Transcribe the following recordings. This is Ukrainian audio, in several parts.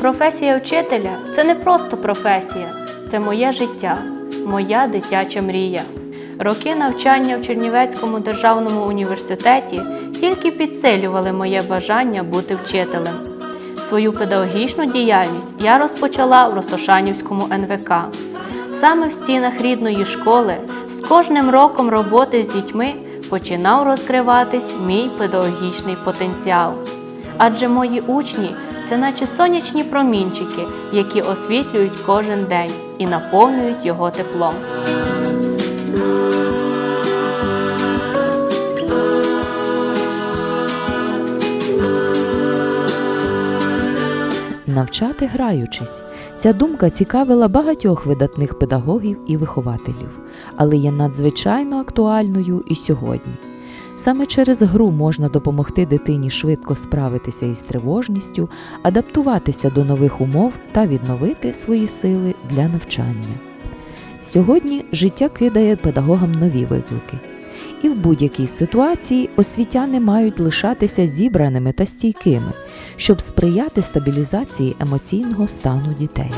Професія вчителя це не просто професія, це моє життя, моя дитяча мрія. Роки навчання в Чернівецькому державному університеті тільки підсилювали моє бажання бути вчителем. Свою педагогічну діяльність я розпочала в Росошанівському НВК. Саме в стінах рідної школи з кожним роком роботи з дітьми починав розкриватись мій педагогічний потенціал. Адже мої учні це наче сонячні промінчики, які освітлюють кожен день і наповнюють його теплом. Навчати граючись. Ця думка цікавила багатьох видатних педагогів і вихователів, але є надзвичайно актуальною і сьогодні. Саме через гру можна допомогти дитині швидко справитися із тривожністю, адаптуватися до нових умов та відновити свої сили для навчання. Сьогодні життя кидає педагогам нові виклики. І в будь-якій ситуації освітяни мають лишатися зібраними та стійкими, щоб сприяти стабілізації емоційного стану дітей.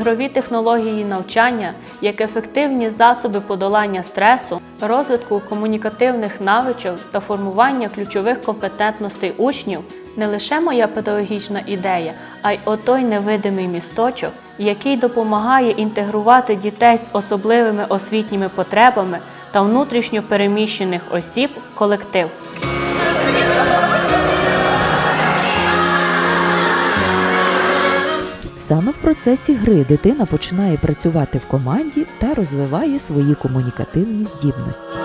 Ігрові технології навчання як ефективні засоби подолання стресу, розвитку комунікативних навичок та формування ключових компетентностей учнів не лише моя педагогічна ідея, а й отой невидимий місточок, який допомагає інтегрувати дітей з особливими освітніми потребами та внутрішньо переміщених осіб в колектив. Саме в процесі гри дитина починає працювати в команді та розвиває свої комунікативні здібності.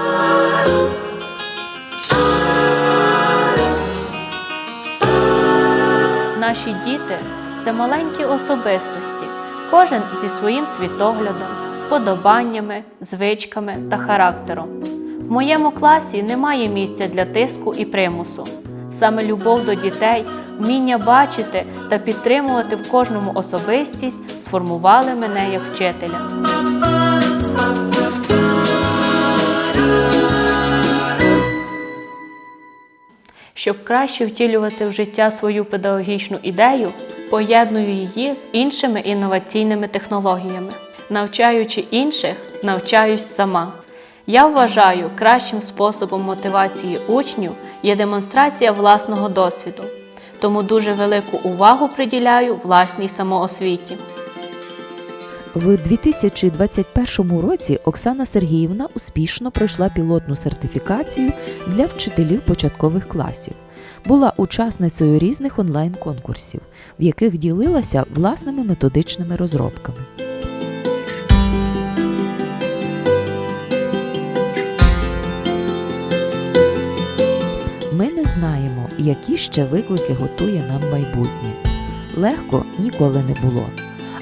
Наші діти це маленькі особистості, кожен зі своїм світоглядом, вподобаннями, звичками та характером. В моєму класі немає місця для тиску і примусу. Саме любов до дітей, вміння бачити та підтримувати в кожному особистість сформували мене як вчителя. Щоб краще втілювати в життя свою педагогічну ідею, поєдную її з іншими інноваційними технологіями. Навчаючи інших, навчаюсь сама. Я вважаю, кращим способом мотивації учнів є демонстрація власного досвіду, тому дуже велику увагу приділяю власній самоосвіті. В 2021 році Оксана Сергіївна успішно пройшла пілотну сертифікацію для вчителів початкових класів. Була учасницею різних онлайн-конкурсів, в яких ділилася власними методичними розробками. Знаємо, які ще виклики готує нам майбутнє. Легко ніколи не було.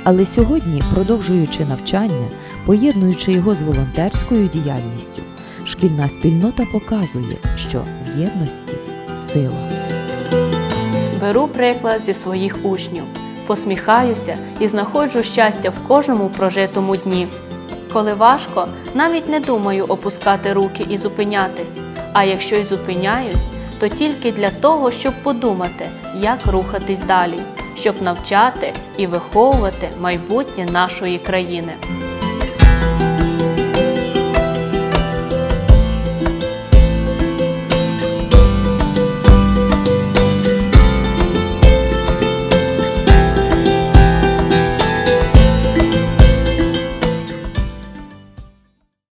Але сьогодні, продовжуючи навчання, поєднуючи його з волонтерською діяльністю, шкільна спільнота показує, що в єдності сила. Беру приклад зі своїх учнів, посміхаюся і знаходжу щастя в кожному прожитому дні. Коли важко, навіть не думаю опускати руки і зупинятись. А якщо й зупиняюсь, то тільки для того, щоб подумати, як рухатись далі, щоб навчати і виховувати майбутнє нашої країни.